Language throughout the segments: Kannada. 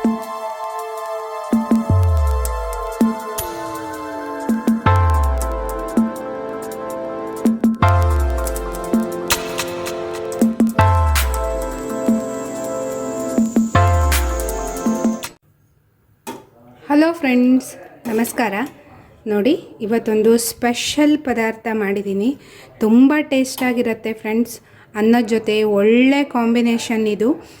ಹಲೋ ಫ್ರೆಂಡ್ಸ್ ನಮಸ್ಕಾರ. ನೋಡಿ, ಇವತ್ತೊಂದು ಸ್ಪೆಷಲ್ ಪದಾರ್ಥ ಮಾಡಿದ್ದೀನಿ. ತುಂಬ ಟೇಸ್ಟಾಗಿರುತ್ತೆ ಫ್ರೆಂಡ್ಸ್ ಅನ್ನದ ಜೊತೆ ಒಳ್ಳೆ ಕಾಂಬಿನೇಷನ್ ಇದು.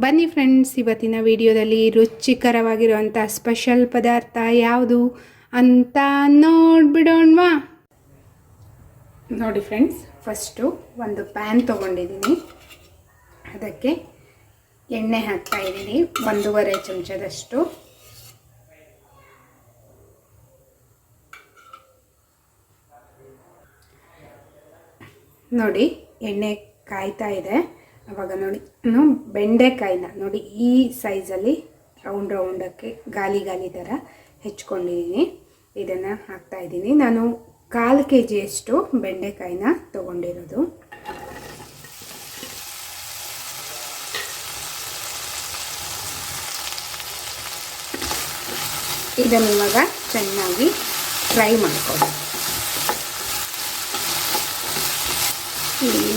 ಬನ್ನಿ ಫ್ರೆಂಡ್ಸ್, ಇವತ್ತಿನ ವಿಡಿಯೋದಲ್ಲಿ ರುಚಿಕರವಾಗಿರುವಂಥ ಸ್ಪೆಷಲ್ ಪದಾರ್ಥ ಯಾವುದು ಅಂತ ನೋಡ್ಬಿಡೋಣವಾ? ನೋಡಿ ಫ್ರೆಂಡ್ಸ್, ಫಸ್ಟು ಒಂದು ಪ್ಯಾನ್ ತೊಗೊಂಡಿದ್ದೀನಿ. ಅದಕ್ಕೆ ಎಣ್ಣೆ ಹಾಕ್ತಾ ಇದ್ದೀನಿ, ಒಂದೂವರೆ ಚಮಚದಷ್ಟು. ನೋಡಿ, ಎಣ್ಣೆ ಕಾಯ್ತಾ ಇದೆ. ಅವಾಗ ನೋಡಿ, ಇನ್ನು ಬೆಂಡೆಕಾಯಿನ ನೋಡಿ, ಈ ಸೈಜಲ್ಲಿ ರೌಂಡ್ ರೌಂಡಕ್ಕೆ ಗಾಲಿ ಗಾಲಿ ಥರ ಹೆಚ್ಕೊಂಡಿದ್ದೀನಿ ಇದನ್ನು ಹಾಕ್ತಾ ಇದ್ದೀನಿ ನಾನು ಕಾಲು ಕೆ ಜಿಯಷ್ಟು ಬೆಂಡೆಕಾಯಿನ ತೊಗೊಂಡಿರೋದು. ಇದನ್ನು ಇವಾಗ ಚೆನ್ನಾಗಿ ಫ್ರೈ ಮಾಡ್ಕೊಳ್ಳಿ.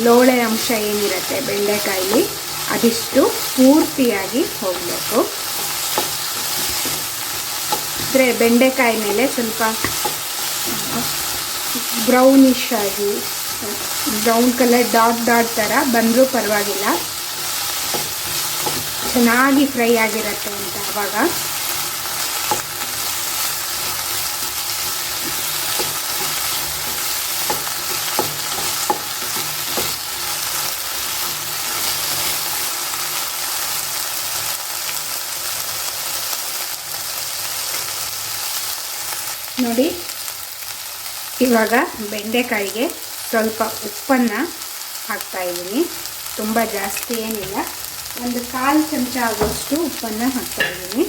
ಲೋಳೆ ಅಂಶ ಏನಿರುತ್ತೆ ಬೆಂಡೆಕಾಯಿ ಅದಿಷ್ಟು ಪೂರ್ತಿಯಾಗಿ ಹೋಗಬೇಕು. ಅಂದರೆ ಬೆಂಡೆಕಾಯಿ ಮೇಲೆ ಸ್ವಲ್ಪ ಬ್ರೌನಿಶ್ ಆಗಿ ಬ್ರೌನ್ ಕಲರ್ ಡಾಟ್ ಡಾಟ್ ಥರ ಬಂದರೂ ಪರವಾಗಿಲ್ಲ. ಚೆನ್ನಾಗಿ ಫ್ರೈ ಆಗಿರುತ್ತೆ ಅಂತ ಅವಾಗ. ನೋಡಿ. ಇವಾಗ ಬೆಂಡೆಕಾಯಿಗೆ ಸ್ವಲ್ಪ ಉಪ್ಪನ್ನು ಹಾಕ್ತಾಯಿದ್ದೀನಿ ತುಂಬ ಜಾಸ್ತಿ ಏನಿಲ್ಲ. ಒಂದು ಕಾಲು ಚಮಚ ಆಗುವಷ್ಟು ಉಪ್ಪನ್ನು ಹಾಕ್ತಾಯಿದ್ದೀನಿ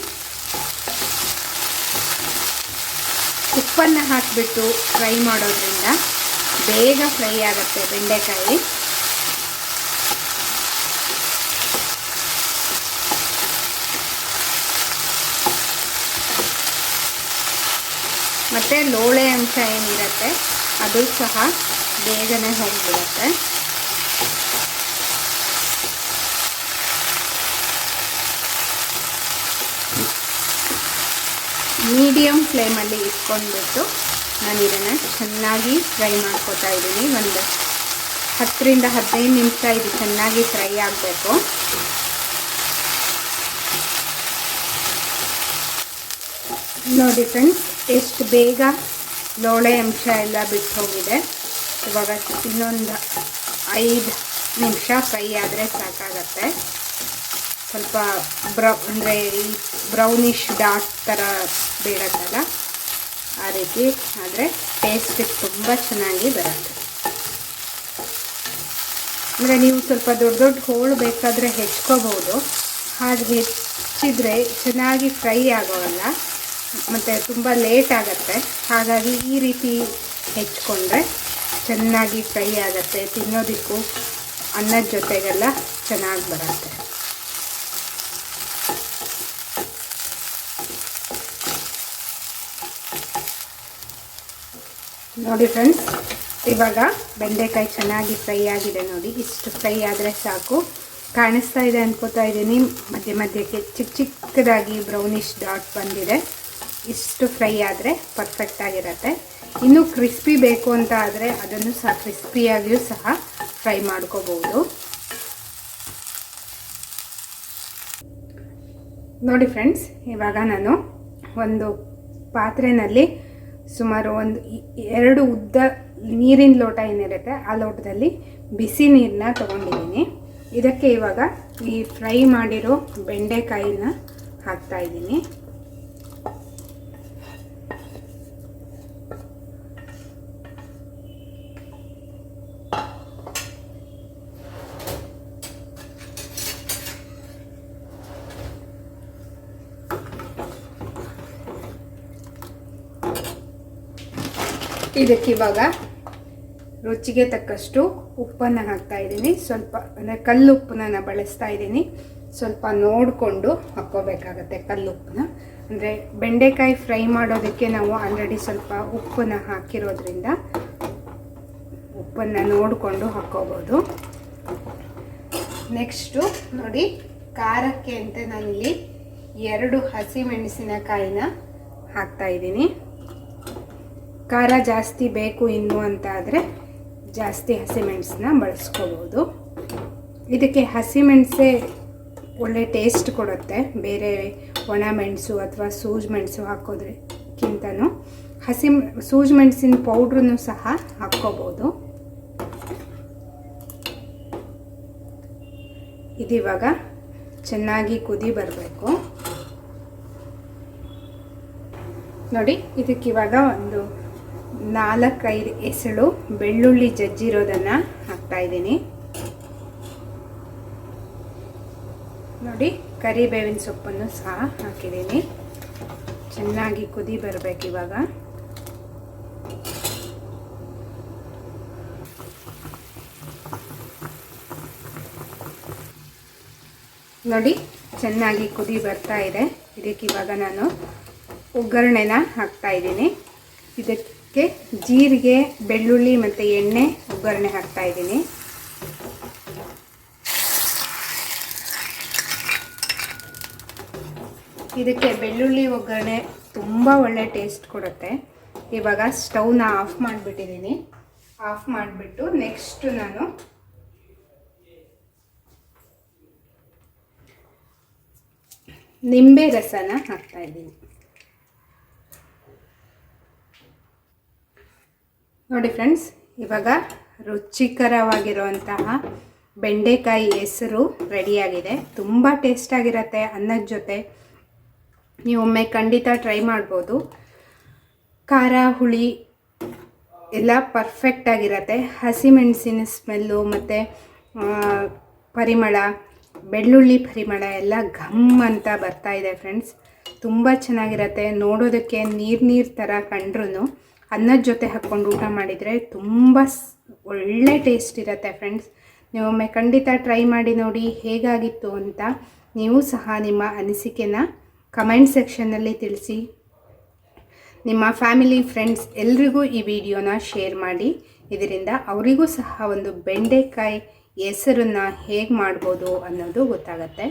ಉಪ್ಪನ್ನು ಹಾಕಿಬಿಟ್ಟು ಫ್ರೈ ಮಾಡೋದ್ರಿಂದ ಬೇಗ ಫ್ರೈ ಆಗುತ್ತೆ ಬೆಂಡೆಕಾಯಿ. ಮತ್ತು ಲೋಳೆ ಅಂಶ ಏನಿರುತ್ತೆ, ಅದು ಸಹ ಬೇಗನೆ ಹೋಗಿಬಿಡುತ್ತೆ. ಮೀಡಿಯಮ್ ಫ್ಲೇಮಲ್ಲಿ ಇಟ್ಕೊಂಡ್ಬಿಟ್ಟು ನಾನು ಇದನ್ನು ಚೆನ್ನಾಗಿ ಫ್ರೈ ಮಾಡ್ಕೋತಾ ಇದ್ದೀನಿ. ಒಂದು ಹತ್ತರಿಂದ ಹದಿನೈದು ನಿಮಿಷ ಇದು ಚೆನ್ನಾಗಿ ಫ್ರೈ ಆಗಬೇಕು. ನೋಡಿ ಫ್ರೆಂಡ್ಸ್ ಎಷ್ಟು ಬೇಗ ಲೋಳೆ ಅಂಶ ಎಲ್ಲ ಬಿಟ್ಟು ಹೋಗಿದೆ ಇವಾಗ ಇನ್ನೊಂದು ಐದು ನಿಮಿಷ ಫ್ರೈ ಆದರೆ ಸಾಕಾಗತ್ತೆ. ಸ್ವಲ್ಪ ಬ್ರೌ, ಅಂದರೆ ಈ ಬ್ರೌನಿಶ್ ಡಾಟ್ ಥರ ಬೇಡತ್ತಲ್ಲ? ಆ ರೀತಿ ಆದರೆ ಟೇಸ್ಟ್ ತುಂಬ ಚೆನ್ನಾಗಿ ಬರುತ್ತೆ. ಅಂದರೆ ನೀವು ಸ್ವಲ್ಪ ದೊಡ್ಡ ದೊಡ್ಡ ಹೋಳು ಬೇಕಾದರೆ ಹೆಚ್ಕೋಬೋದು. ಹಾಗೆ ಹೆಚ್ಚಿದರೆ ಚೆನ್ನಾಗಿ ಫ್ರೈ ಆಗೋಲ್ಲ ಮತ್ತು ತುಂಬ ಲೇಟ್ ಆಗುತ್ತೆ. ಹಾಗಾಗಿ ಈ ರೀತಿ ಹೆಚ್ಕೊಂಡ್ರೆ ಚೆನ್ನಾಗಿ ಫ್ರೈ ಆಗುತ್ತೆ. ತಿನ್ನೋದಕ್ಕೂ ಅನ್ನದ ಜೊತೆಗೆಲ್ಲ ಚೆನ್ನಾಗಿ ಬರುತ್ತೆ. ನೋಡಿ ಫ್ರೆಂಡ್ಸ್ ಇವಾಗ ಬೆಂಡೆಕಾಯಿ ಚೆನ್ನಾಗಿ ಫ್ರೈ ಆಗಿದೆ ನೋಡಿ. ಇಷ್ಟು ಫ್ರೈ ಆದರೆ ಸಾಕು. ಕಾಣಿಸ್ತಾ ಇದೆ ಅನ್ಕೋತಾ ಇದ್ದೀನಿ. ಮಧ್ಯೆ ಮಧ್ಯಕ್ಕೆ ಚಿಕ್ಕ ಚಿಕ್ಕದಾಗಿ ಬ್ರೌನಿಶ್ ಡಾಟ್ ಬಂದಿದೆ. ಇಷ್ಟು ಫ್ರೈ ಆದರೆ ಪರ್ಫೆಕ್ಟ್ ಆಗಿರುತ್ತೆ. ಇನ್ನೂ ಕ್ರಿಸ್ಪಿ ಬೇಕು ಅಂತ ಆದರೆ ಅದನ್ನು ಸಹ ಕ್ರಿಸ್ಪಿಯಾಗಿಯೂ ಸಹ ಫ್ರೈ ಮಾಡ್ಕೋಬಹುದು. ನೋಡಿ ಫ್ರೆಂಡ್ಸ್ ಇವಾಗ ನಾನು ಒಂದು ಪಾತ್ರೆಯಲ್ಲಿ ಸುಮಾರು ಒಂದು ಎರಡು ಉದ್ದ ನೀರಿನ ಲೋಟ ಏನಿರುತ್ತೆ, ಆ ಲೋಟದಲ್ಲಿ ಬಿಸಿ ನೀರನ್ನ ತೊಗೊಂಡಿದ್ದೀನಿ. ಇದಕ್ಕೆ ಇವಾಗ ಈ ಫ್ರೈ ಮಾಡಿರೋ ಬೆಂಡೆಕಾಯಿನ ಹಾಕ್ತಾ ಇದಕ್ಕೆ ಇವಾಗ ರುಚಿಗೆ ತಕ್ಕಷ್ಟು ಉಪ್ಪನ್ನು ಹಾಕ್ತಾ ಇದ್ದೀನಿ. ಸ್ವಲ್ಪ ಅಂದರೆ ಕಲ್ಲು ಉಪ್ಪನ್ನ ನಾನು ಬಳಸ್ತಾ ಇದ್ದೀನಿ. ಸ್ವಲ್ಪ ನೋಡಿಕೊಂಡು ಹಾಕ್ಕೋಬೇಕಾಗತ್ತೆ ಕಲ್ಲು ಉಪ್ಪನ್ನ. ಅಂದರೆ ಬೆಂಡೆಕಾಯಿ ಫ್ರೈ ಮಾಡೋದಕ್ಕೆ ನಾವು ಆಲ್ರೆಡಿ ಸ್ವಲ್ಪ ಉಪ್ಪನ್ನ ಹಾಕಿರೋದ್ರಿಂದ ಉಪ್ಪನ್ನು ನೋಡಿಕೊಂಡು ಹಾಕ್ಕೋಬೋದು. ನೆಕ್ಸ್ಟು ನೋಡಿ ಖಾರಕ್ಕೆ ಅಂತ ನಾನಿಲ್ಲಿ ಎರಡು ಹಸಿಮೆಣಸಿನಕಾಯಿನ ಹಾಕ್ತಾ ಇದ್ದೀನಿ. ಖಾರ ಜಾಸ್ತಿ ಬೇಕು ಇನ್ನು ಅಂತ ಆದರೆ ಜಾಸ್ತಿ ಹಸಿಮೆಣಸನ್ನ ಬಳಸ್ಕೋಬೋದು. ಇದಕ್ಕೆ ಹಸಿಮೆಣಸೇ ಒಳ್ಳೆ ಟೇಸ್ಟ್ ಕೊಡುತ್ತೆ. ಬೇರೆ ಒಣ ಮೆಣಸು ಅಥವಾ ಸೂಜ್ ಮೆಣಸು ಹಾಕೋದ್ರಕ್ಕಿಂತನೂ ಹಸಿ ಸೂಜ್ ಮೆಣಸಿನ ಪೌಡ್ರನ್ನು ಸಹ ಹಾಕ್ಕೋಬೋದು. ಇದಿವಾಗ ಚೆನ್ನಾಗಿ ಕುದಿ ಬರಬೇಕು. ನೋಡಿ ಇದಕ್ಕಿವಾಗ ಒಂದು ನಾಲ್ಕೈದು ಎಸಳು ಬೆಳ್ಳುಳ್ಳಿ ಜಜ್ಜಿರೋದನ್ನು ಹಾಕ್ತಾ ಇದ್ದೀನಿ. ನೋಡಿ, ಕರಿಬೇವಿನ ಸೊಪ್ಪನ್ನು ಸಹ ಹಾಕಿದ್ದೀನಿ. ಚೆನ್ನಾಗಿ ಕುದಿ ಬರಬೇಕು ಇವಾಗ. ನೋಡಿ, ಚೆನ್ನಾಗಿ ಕುದಿ ಬರ್ತಾ ಇದೆ. ಇದಕ್ಕೆ ಇವಾಗ ನಾನು ಒಗ್ಗರಣೆನ ಹಾಕ್ತಾ ಇದ್ದೀನಿ. ಇದಕ್ಕೆ ಜೀರಿಗೆ, ಬೆಳ್ಳುಳ್ಳಿ ಮತ್ತು ಎಣ್ಣೆ ಒಗ್ಗರಣೆ ಹಾಕ್ತಾ ಇದ್ದೀನಿ. ಇದಕ್ಕೆ ಬೆಳ್ಳುಳ್ಳಿ ಒಗ್ಗರಣೆ ತುಂಬ ಒಳ್ಳೆ ಟೇಸ್ಟ್ ಕೊಡುತ್ತೆ. ಇವಾಗ ಸ್ಟವ್ನ ಆಫ್ ಮಾಡಿಬಿಟ್ಟಿದ್ದೀನಿ. ಆಫ್ ಮಾಡಿಬಿಟ್ಟು ನೆಕ್ಸ್ಟ್ ನಾನು ನಿಂಬೆ ರಸನ ಹಾಕ್ತಾ ನೋಡಿ ಫ್ರೆಂಡ್ಸ್, ಇವಾಗ ರುಚಿಕರವಾಗಿರುವಂತಹ ಬೆಂಡೆಕಾಯಿ ಹೆಸರು ರೆಡಿಯಾಗಿದೆ. ತುಂಬ ಟೇಸ್ಟಾಗಿರತ್ತೆ ಅನ್ನದ ಜೊತೆ. ನೀವೊಮ್ಮೆ ಖಂಡಿತ ಟ್ರೈ ಮಾಡ್ಬೋದು. ಖಾರ, ಹುಳಿ ಎಲ್ಲ ಪರ್ಫೆಕ್ಟಾಗಿರತ್ತೆ ಹಸಿಮೆಣಸಿನ ಸ್ಮೆಲ್ಲು ಮತ್ತು ಪರಿಮಳ, ಬೆಳ್ಳುಳ್ಳಿ ಪರಿಮಳ ಎಲ್ಲ ಘಮ್ ಅಂತ ಬರ್ತಾ ಇದೆ ಫ್ರೆಂಡ್ಸ್. ತುಂಬ ಚೆನ್ನಾಗಿರತ್ತೆ. ನೋಡೋದಕ್ಕೆ ನೀರು ನೀರು ಥರ ಕಂಡ್ರೂ ಅನ್ನದ ಜೊತೆ ಹಾಕ್ಕೊಂಡು ಊಟ ಮಾಡಿದರೆ ತುಂಬ ಒಳ್ಳೆ ಟೇಸ್ಟ್ ಇರುತ್ತೆ ಫ್ರೆಂಡ್ಸ್ ನೀವೊಮ್ಮೆ ಖಂಡಿತ ಟ್ರೈ ಮಾಡಿ ನೋಡಿ ಹೇಗಾಗಿತ್ತು ಅಂತ ನೀವು ಸಹ ನಿಮ್ಮ ಅನಿಸಿಕೆನ ಕಮೆಂಟ್ ಸೆಕ್ಷನ್ನಲ್ಲಿ ತಿಳಿಸಿ. ನಿಮ್ಮ ಫ್ಯಾಮಿಲಿ ಫ್ರೆಂಡ್ಸ್ ಎಲ್ರಿಗೂ ಈ ವಿಡಿಯೋನ ಶೇರ್ ಮಾಡಿ. ಇದರಿಂದ ಅವರಿಗೂ ಸಹ ಒಂದು ಬೆಂಡೆಕಾಯಿ ಹೆಸರನ್ನು ಹೇಗೆ ಮಾಡ್ಬೋದು ಅನ್ನೋದು ಗೊತ್ತಾಗತ್ತೆ.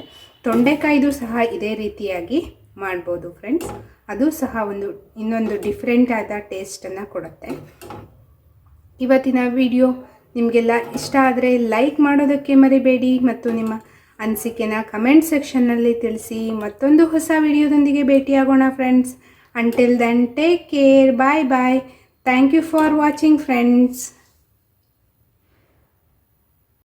ತೊಂಡೆಕಾಯಿದು ಸಹ ಇದೇ ರೀತಿಯಾಗಿ ಮಾಡ್ಬೋದು ಫ್ರೆಂಡ್ಸ್ ಅದು ಸಹ ಒಂದು, ಇನ್ನೊಂದು ಡಿಫ್ರೆಂಟ್ ಆದ ಟೇಸ್ಟನ್ನು ಕೊಡುತ್ತೆ. ಇವತ್ತಿನ ವಿಡಿಯೋ ನಿಮಗೆಲ್ಲ ಇಷ್ಟ ಆದರೆ ಲೈಕ್ ಮಾಡೋದಕ್ಕೆ ಮರಿಬೇಡಿ ಮತ್ತು ನಿಮ್ಮ ಅನಿಸಿಕೆನ ಕಮೆಂಟ್ ಸೆಕ್ಷನ್ನಲ್ಲಿ ತಿಳಿಸಿ. ಮತ್ತೊಂದು ಹೊಸ ವಿಡಿಯೋದೊಂದಿಗೆ ಭೇಟಿಯಾಗೋಣ friends until then take care bye bye thank you for watching friends